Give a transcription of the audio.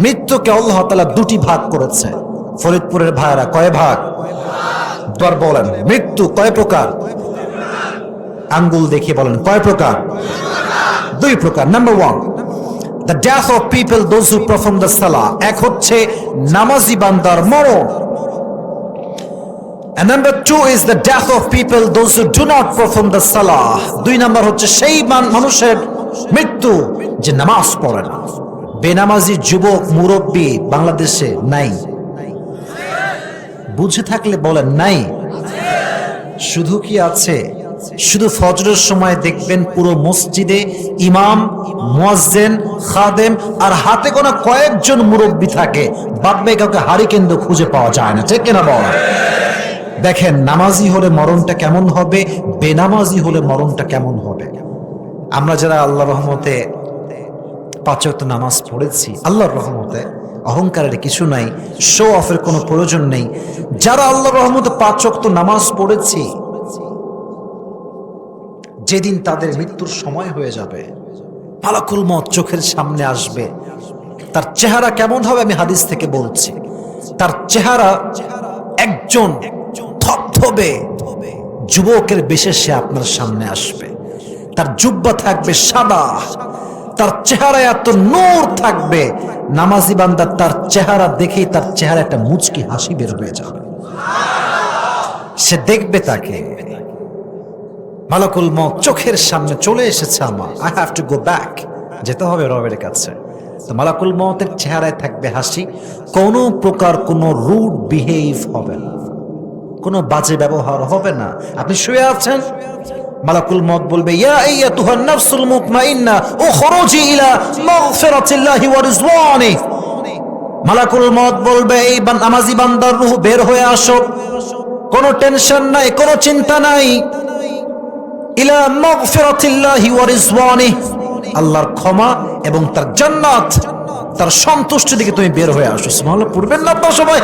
মৃত্যুকে আল্লাহ তাআলা দুটি ভাগ করেছে। ফরিদপুরের ভাইরা কয় ভাগ? দর বলেন, মৃত্যু কয় প্রকার? আঙ্গুল দেখিয়ে বলেন, কয় প্রকার? দুই প্রকার। Number one the death of people those who perform the সালা এক হচ্ছে নামাজি বান্দার মরণ। And number two is the death of people, those who do not perform the salah. দুই নাম্বার হচ্ছে সেই মান- মানুষের মৃত্যু, যে নামাজ পড়ে না। বেনামাজি যুবক মুরব্বী বাংলাদেশে নাই। বুঝে থাকলে বলেন, নাই। শুধু কি আছে? শুধু ফজরের সময় দেখবেন পুরো মসজিদে ইমাম, মুয়াজ্জেন, খাদেম আর হাতে কোনো কয়েকজন মুরব্বী থাকে। বাদবে কাউকে হারি কেন্দ্র খুঁজে পাওয়া যায় না, ঠিক কিনা বল? দেখেন, নামাজি হলে মরণটা কেমন হবে? বেনামাজি হলে মরণটা কেমন হবে? আমরা যারা আল্লাহ রহমতে পাঁচ ওয়াক্ত নামাজ পড়েছি, আল্লাহর রহমতে। অহংকারের কিছু নাই শো অফের কোনো প্রয়োজন নেই। যারা আল্লাহর রহমতে পাঁচ ওয়াক্ত নামাজ পড়েছি, যেদিন তাদের মৃত্যুর সময় হয়ে যাবে পালাকুল মত চোখের সামনে আসবে। তার চেহারা কেমন হবে আমি হাদিস থেকে বলছি। তার চেহারা একজন থপথবে যুবকের বেশে সে আপনার সামনে আসবে। তার জুব্বা থাকবে সাদা। তার চেহারায় এত নূর থাকবে, নামাজি বান্দার তার চেহারা দেখেই তার চেহারা একটা মুচকি হাসি বের হয়ে যাবে। সে দেখবে তাকে। মালাকুল মত চোখের সামনে চলে এসেছে আমার I have to go back যেতে হবে রবের কাছে। তো মালাকুল মতের চেহারায় থাকবে হাসি। কোনো প্রকার কোনো রুড বিহেভ হবে না। কোনো বাজে ব্যবহার হবে না। আপনি শুয়ে আছেন? মালাকুল মত বলবে মালাকুল মত বলবে, এই নামাজি বান্দার রূহ বের হয়ে আসো। কোনো টেনশন নাই, কোনো চিন্তা নাই। ইলা মাগফিরাতিল্লাহি ওয়া রিজওয়ানি। আল্লাহর ক্ষমা এবং তার জান্নাত, তার সন্তুষ্টি দিকে তুমি বের হয়ে আসো। সুবহানাল্লাহ, পড়বেন না আপনারা সবাই?